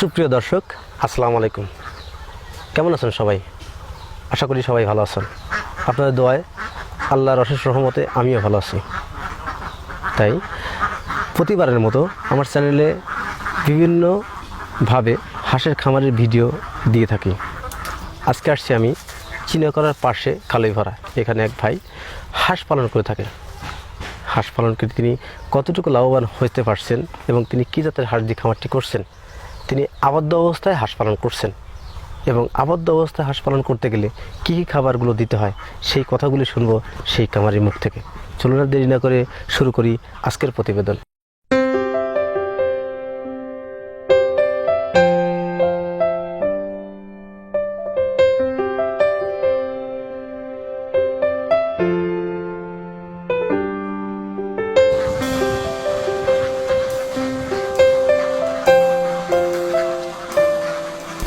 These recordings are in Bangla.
সুপ্রিয় দর্শক, আসসালামু আলাইকুম। কেমন আছেন সবাই? আশা করি সবাই ভালো আছেন। আপনাদের দোয়ায় আল্লাহর অশেষ রহমতে আমিও ভালো আছি। তাই প্রতিবারের মতো আমার চ্যানেলে বিভিন্নভাবে হাঁসের খামারের ভিডিও দিয়ে থাকি। আজকে আসছি আমি চিনাকড়ার পাশে কালোই ভরা এখানে এক ভাই হাঁস পালন করে থাকে হাঁস পালন করে তিনি কতটুকু লাভবান হতে পারছেন এবং তিনি কী জাতের হাঁস দিয়ে খামারটি করছেন তিনি আবদ্ধ অবস্থায় হাঁস পালন করছেন। এবং আবদ্ধ অবস্থায় হাঁস পালন করতে গেলে কী কী খাবারগুলো দিতে হয়, সেই কথাগুলি শুনব সেই কামারি মুখ থেকে। চলুন দেরি না করে শুরু করি আজকের প্রতিবেদন।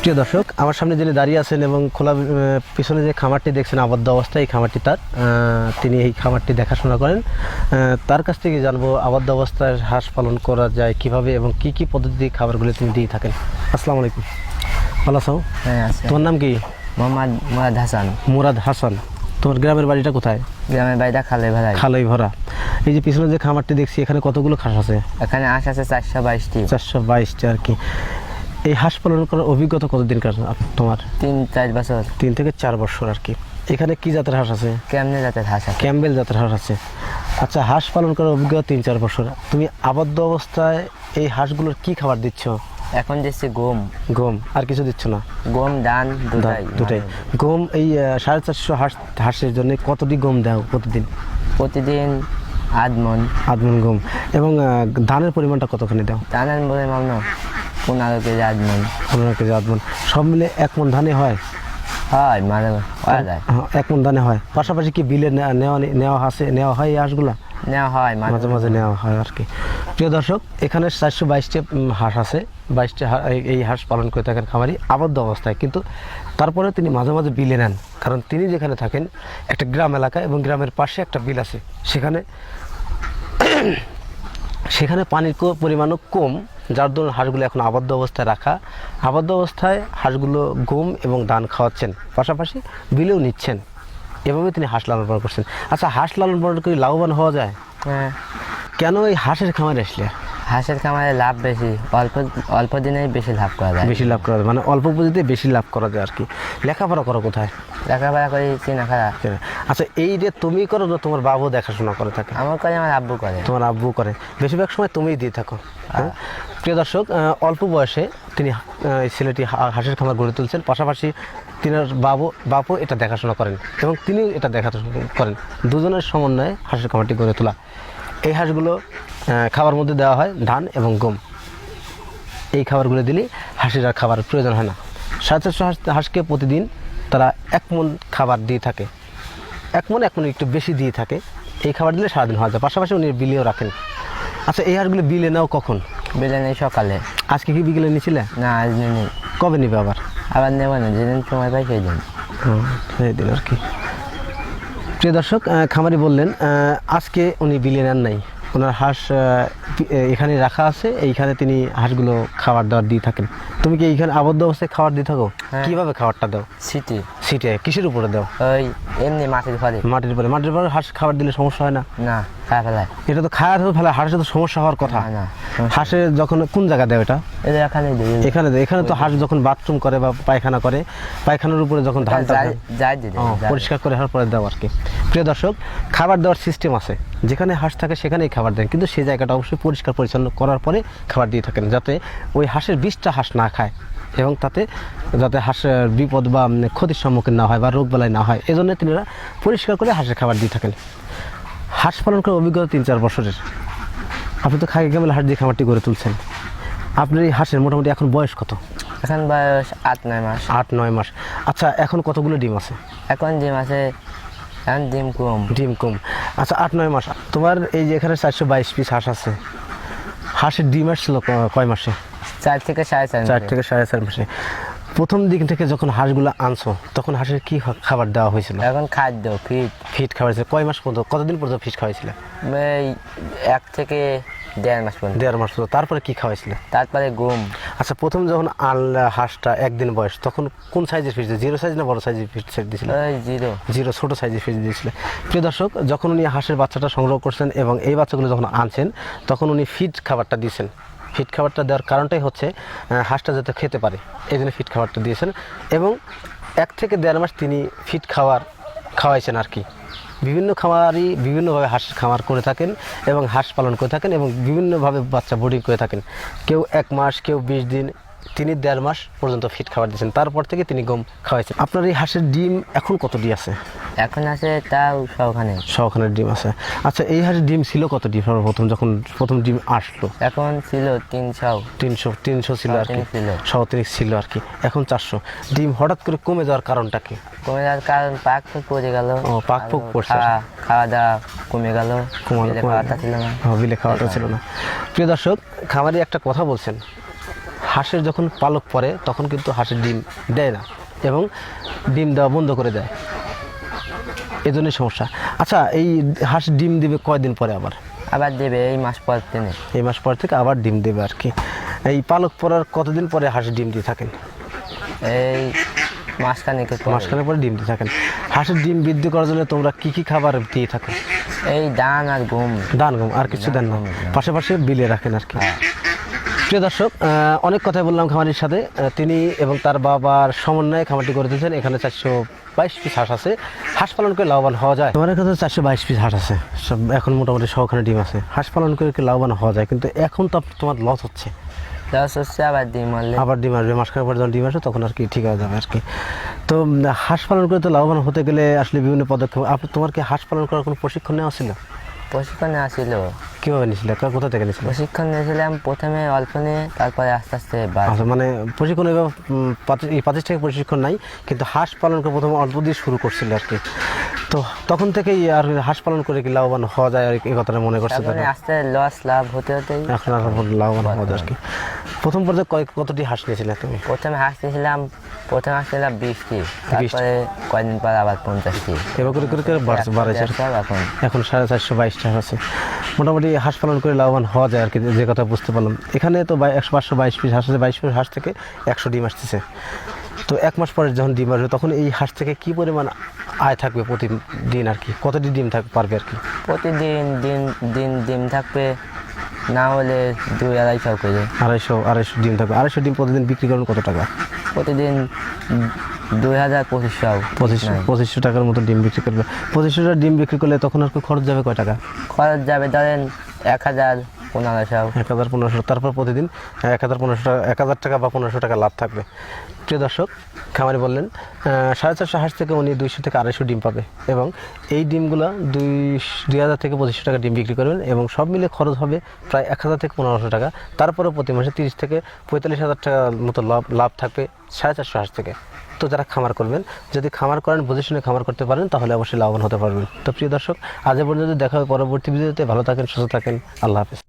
প্রিয় দর্শক আমার সামনে যিনি দাঁড়িয়ে আছেন এবং খোলা পিছনে যে খামারটি দেখছেন আবদ্ধ অবস্থায় এই খামারটি তার। তিনি এই খামারটি দেখাশোনা করেন। তার কাছ থেকে জানব আবদ্ধ অবস্থায় হাঁস পালন করা যায় কীভাবে এবং কি কি পদ্ধতি খাবারগুলো তিনি দিয়ে থাকেন। আসসালামু আলাইকুম। ভালো আছো? হ্যাঁ তোমার নাম কি? মোহাম্মদ মুরাদ হাসান। মুরাদ হাসান। তোমার গ্রামের বাড়িটা কোথায়? গ্রামের বাড়িটা খালে ভাড়াই খালাই ভরা এই যে পিছনে যে খামারটি দেখছি এখানে কতগুলো হাঁস আছে? এখানে আশ আছে চারশো বাইশটি। চারশো বাইশটা আর কি। এই হাঁস পালন করার অভিজ্ঞতা কতদিন কার তোমার? তিন চার বছর। তিন থেকে চার বছর আর কি। এখানে কি জাতের হাঁস আছে? কেমনে যাতে হাঁস আছে। ক্যাম্বেল জাতের হাঁস আছে। আচ্ছা হাঁস পালন করার অভিজ্ঞতা তিন চার বছর। তুমি আবদ্ধ অবস্থায় এই হাঁসগুলোর কি খাবার দিচ্ছ? এখন দিচ্ছি গম। গম। আর কিছু দিচ্ছ না? গম ধান দুটাই। দুটাই। গম এই সাড়ে চারশো হাঁস হাঁসের জন্য কতটি গম দাও প্রতিদিন? প্রতিদিন আধমন। আধমন গম। এবং ধানের পরিমাণটা কতখানি দাও? ধানের মামন পনেরো কেজি আধ মন পনেরো কেজি আধমন সব মিলে এক মন ধানে হয়। হয় যায়। হ্যাঁ, এক মন ধানে হয়। পাশাপাশি কি বিলে নেওয়া নেওয়া আছে নেওয়া হয় এই হাঁসগুলা নেওয়া হয় মাঝে মাঝে মাঝে নেওয়া হয় আর কি। প্রিয় দর্শক এখানে চারশো বাইশটি হাঁস আছে। বাইশটি এই হাঁস পালন করে থাকেন খামারি। আবদ্ধ অবস্থায়। কিন্তু তারপরে তিনি মাঝে মাঝে বিলে নেন। কারণ তিনি যেখানে থাকেন একটা গ্রাম এলাকা এবং গ্রামের পাশে একটা বিল আছে। সেখানে সেখানে পানির পরিমাণও কম। যার দরুন হাঁসগুলো এখন আবদ্ধ অবস্থায় রাখা আবদ্ধ অবস্থায় হাঁসগুলো গম এবং ধান খাওয়াচ্ছেন। পাশাপাশি বিলেও নিচ্ছেন। এভাবে তিনি হাঁস লালন পালন করছেন। আচ্ছা হাঁস লালন পালন করে লাভবান হওয়া যায়? হ্যাঁ। কেন এই হাঁসের খামারে আসলে? হাঁসের খামারে লাভ বেশি অল্প অল্প দিনেই বেশি লাভ করা যায়। বেশি লাভ করা যায় মানে অল্প পুঁজিতে বেশি লাভ করা যায় আর কি। লেখাপড়া করো কোথায়? লেখাপড়া করি চিনা খারাপ আচ্ছা এই যে তুমি করো না তোমার বাবু দেখাশোনা করে থাকে। আমার করে আমার আব্বু করে। তোমার আব্বু করে। বেশিরভাগ সময় তুমিই দিয়ে থাকো হ্যাঁ? প্রিয় দর্শক অল্প বয়সে তিনি এই ছেলেটি হাঁসের খামার গড়ে তুলছেন। পাশাপাশি তিনার বাবু বাপু এটা দেখাশোনা করেন এবং তিনিও এটা দেখাশোনা করেন। দুজনের সমন্বয়ে হাঁসের খামারটি গড়ে তোলা। এই হাঁসগুলো খাবার মধ্যে দেওয়া হয় ধান এবং গম। এই খাবারগুলো দিলে হাঁসের আর খাবার প্রয়োজন হয় না। সাড়ে চারশো হাঁসকে প্রতিদিন তারা এক মন খাবার দিয়ে থাকে। এক মন এক মন একটু বেশি দিয়ে থাকে। এই খাবার দিলে সারাদিন হওয়া যায়। পাশাপাশি উনি বিলেও রাখেন। আচ্ছা এই হাঁসগুলো বিলে নাও কখন? বিলে নেই সকালে। আজকে কি বিকেলে নিছিলে? না আজ নেই। কবে নিবে আবার? আবার নেব না যেদিন সময় পাই সেই দিন হুম, সেই দিন আর কি। প্রিয় দর্শক খামারি বললেন আজকে উনি বিলে নেন নাই। ওনার হাঁস এখানে রাখা আছে এইখানে তিনি হাঁসগুলো খাবার দাবার দিয়ে থাকেন। তুমি কি এইখানে আবদ্ধ অবস্থায় খাবার দিয়ে থাকো? হ্যাঁ। কীভাবে খাবারটা দাও? সিটি সিটে কিসের উপরে দাও? ওই এমনি মাটির ঘরে মাটির উপরে। মাটির উপরে হাঁস খাবার দিলে সমস্যা হয় না? না খায় ফেলায় এটা তো খায় তো ফেলা হাঁসের তো সমস্যা হওয়ার কথা। না হাঁসের যখন কোন জায়গা দেয় এটা? এখানে এখানে। এখানে তো হাঁস যখন বাথরুম করে বা পায়খানা করে পায়খানার উপরে যখন ধান পরিষ্কার করে হওয়ার পরে দেওয়া আর কি। প্রিয় দর্শক খাবার দেওয়ার সিস্টেম আছে। যেখানে হাঁস থাকে সেখানেই খাবার দেন। কিন্তু সেই জায়গাটা অবশ্যই পরিষ্কার পরিচ্ছন্ন করার পরে খাবার দিয়ে থাকেন যাতে ওই হাঁসের বিষটা হাঁস না খায় এবং তাতে যাতে হাঁসের বিপদ বা ক্ষতির সম্মুখীন না হয় বা রোগ বেলায় না হয়। এজন্য তিনারা পরিষ্কার করে হাঁসের খাবার দিয়ে থাকেন। হাঁস পালন করার অভিজ্ঞতা তিন চার বছরের। আপনি তো খাই গেমেল হাঁস দিয়ে খামারটি গড়ে তুলছেন? আপনার এই হাঁসের মোটামুটি এখন বয়স কত? এখন বয়স আট নয় মাস। আট নয় মাস। আচ্ছা এখন কতগুলো ডিম আছে? এখন ডিম আছে এখন ডিম কম। ডিম কম। আচ্ছা আট নয় মাস। তোমার এই যে এখানে চারশো বাইশ পিস হাঁস আছে হাঁসের ডিম আসছিল কয় মাসে? চার থেকে সাড়ে চার চার থেকে সাড়ে চার মাসে। প্রথম দিক থেকে যখন হাঁসগুলো আনছো তখন হাঁসের কি খাবার দেওয়া হয়েছিল? এখন খাদ্য ফিট ফিট খাওয়াইছিল কয় মাস পর্যন্ত কতদিন পর্যন্ত ফিট খাওয়াইছিল এক থেকে দেড় মাস পর্যন্ত। দেড় মাস পর্যন্ত। তারপরে কি খাওয়াইছিলে? তারপরে ঘুম। আচ্ছা প্রথম যখন আনলা হাঁসটা একদিন বয়স তখন কোন সাইজের ফিস জিরো সাইজ না বড় সাইজের ফিস দিয়েছিল? জিরো। জিরো ছোট সাইজের ফিস দিয়েছিল। প্রিয় দর্শক যখন উনি হাঁসের বাচ্চাটা সংগ্রহ করছেন এবং এই বাচ্চাগুলো যখন আনছেন তখন উনি ফিড খাবারটা দিয়েছেন। ফিড খাবারটা দেওয়ার কারণটাই হচ্ছে হাঁসটা যাতে খেতে পারে। এই জন্য ফিট খাবারটা দিয়েছেন। এবং এক থেকে দেড় মাস তিনি ফিট খাবার খাওয়াইছেন আর কি। বিভিন্ন খামারই বিভিন্নভাবে হাঁসের খামার করে থাকেন এবং হাঁস পালন করে থাকেন এবং বিভিন্নভাবে বাচ্চা বোর্ডিং করে থাকেন। কেউ এক মাস কেউ বিশ দিন তিনি দেড় মাস পর্যন্ত ফিট খাবার দিয়েছেন। তারপর থেকে তিনি গম খাওয়াইছেন। আপনার এই হাঁসের ডিম এখন কতটি আছে? এখন আছে তাও সবখানে শখানের ডিম আছে। আচ্ছা এই হাঁসের ডিম ছিল কত ডিম প্রথম যখন প্রথম ডিম আসলো? এখন ছিল তিনশো। তিনশো তিনশো ছিল আর কি। ছিল আর কি। এখন চারশো। ডিম হঠাৎ করে কমে যাওয়ার কারণটা কি? কমে যাওয়ার কারণ পাক ফুক পড়ে গেল। ও, পাক ফুক পড়ছে। খাওয়া দাওয়া কমে গেল। খাওয়াটা ছিল না। বিলে খাওয়াটা ছিল না। প্রিয় দর্শক খামারি একটা কথা বলছেন। হাঁসের যখন পালক পরে তখন কিন্তু হাঁসের ডিম দেয় না এবং ডিম দেওয়া বন্ধ করে দেয়। এজন্যই সমস্যা। আচ্ছা এই হাঁস ডিম দিবে কয়দিন পরে আবার? আবার দেবে এই মাস পর দিনে এই মাস পর থেকে আবার ডিম দেবে আর কি। এই পালক পরার কতদিন পরে হাঁস ডিম দিয়ে থাকেন? এই মাসখানেক পর। মাসখানেক পরে ডিম দিয়ে থাকেন। হাঁসের ডিম বৃদ্ধি করার জন্য তোমরা কি কি খাবার দিয়ে থাকো? এই ধান আর ঘুম। দান গম আর কিছু দেন না। পাশাপাশি বিলে রাখেন আর কি। হ্যাঁ। প্রিয় দর্শক অনেক কথাই বললাম খামারির সাথে। তিনি এবং তার বাবার সমন্বয়ে খামারটি করে দিয়েছেন এখানে চারশো বাইশ পিস হাঁস আছে। হাঁস পালন করে লাভবান হওয়া যায়। তোমার কাছে চারশো বাইশ পিস হাঁস আছে। সব এখন মোটামুটি সবখানে ডিম আছে। হাঁস পালন করে কি লাভবান হওয়া যায়? কিন্তু এখন তো তোমার লস হচ্ছে। দশ হচ্ছে আবার ডিম মারলে আবার ডিম আসবে মাস খাওয়ার পর যখন ডিম আসবে তখন আর কি ঠিক হয়ে যাবে আর কি। তো হাঁস পালন করে তো লাভবান হতে গেলে আসলে বিভিন্ন পদক্ষেপ। আপনি তোমার কি হাঁস পালন করার কোনো প্রশিক্ষণ নেওয়া ছিল? প্রশিক্ষণে আসিল কীভাবে নিয়েছিলে? কোথা থেকে নিয়েছিলে? প্রশিক্ষণ নিয়েছিলাম প্রথমে অল্প নিয়ে তারপরে আস্তে আস্তে আচ্ছা মানে প্রশিক্ষণ পাতি- প্রাতিষ্ঠানিক প্রশিক্ষণ নাই কিন্তু হাঁস পালন করে প্রথমে অল্প দিয়ে শুরু করছিল আর কি। তো তখন থেকেই আর হাঁস পালন করে কি লাভবান হওয়া যায় আর এই কথাটা মনে করছে তারা? আস্তে লস লাভ হতে হতেই এখন আর লাভবান হওয়া যায় আর কি। প্রথম পর্যায়ে কয় কতটি হাঁস নিয়েছিলে তুমি? প্রথমে হাঁস নিয়েছিলাম প্রথমে হাঁস নিলাম বিশটি তারপরে কয়েকদিন পর আবার পঞ্চাশটি এবার করে করে করে বাড়ছে এখন এখন সাড়ে চারশো বাইশটা আছে। মোটামুটি হাঁস পালন করে লাভবান হওয়া যায় আর কি যে কথা বুঝতে পারলাম। এখানে তো একশো পাঁচশো বাইশ পিস হাঁস আছে। বাইশ পিস হাঁস থেকে একশো ডিম আসতেছে। তো এক মাস পরে যখন ডিম আসবে তখন এই হাঁস থেকে কি পরিমাণ আয় থাকবে প্রতিদিন আর কি? কতটি ডিম থাকবে পারবে আর কি? প্রতিদিন দিন দিন ডিম থাকবে না হলে দুই আড়াইশো করে। আড়াইশো আড়াইশো ডিম থাকবে। আড়াইশো ডিম প্রতিদিন বিক্রি করেন কত টাকা? প্রতিদিন দুই হাজার পঁচিশশো। পঁচিশশো পঁচিশশো টাকার মতো ডিম বিক্রি করবে। পঁচিশশো টাকা ডিম বিক্রি করলে তখন আর কি খরচ যাবে কয় টাকা? খরচ যাবে ধরেন এক হাজার পনেরোশো এক হাজার পনেরোশো। তারপর প্রতিদিন এক হাজার পনেরোশো টাকা এক হাজার টাকা বা পনেরোশো টাকা লাভ থাকবে। প্রিয় দর্শক, খামারি বললেন সাড়ে চারশো হাঁস থেকে উনি দুইশো থেকে আড়াইশো ডিম পাবে এবং এই ডিমগুলো দুই দুই হাজার থেকে পঁচিশশো টাকা ডিম বিক্রি করবেন এবং সব মিলে খরচ হবে প্রায় এক হাজার থেকে পনেরোশো টাকা। তারপরে প্রতি মাসে তিরিশ থেকে পঁয়তাল্লিশ হাজার টাকার মতো লাভ লাভ থাকবে সাড়ে চারশো হাঁস থেকে। তো যারা খামার করবেন, যদি খামার করেন, বুঝে শুনে খামার করতে পারেন, তাহলে অবশ্যই লাভবান হতে পারবেন। তো প্রিয় দর্শক, আজ পর্যন্ত দেখা হবে পরবর্তী ভিডিওতে। ভালো থাকেন, সুস্থ থাকেন। আল্লাহ হাফিজ।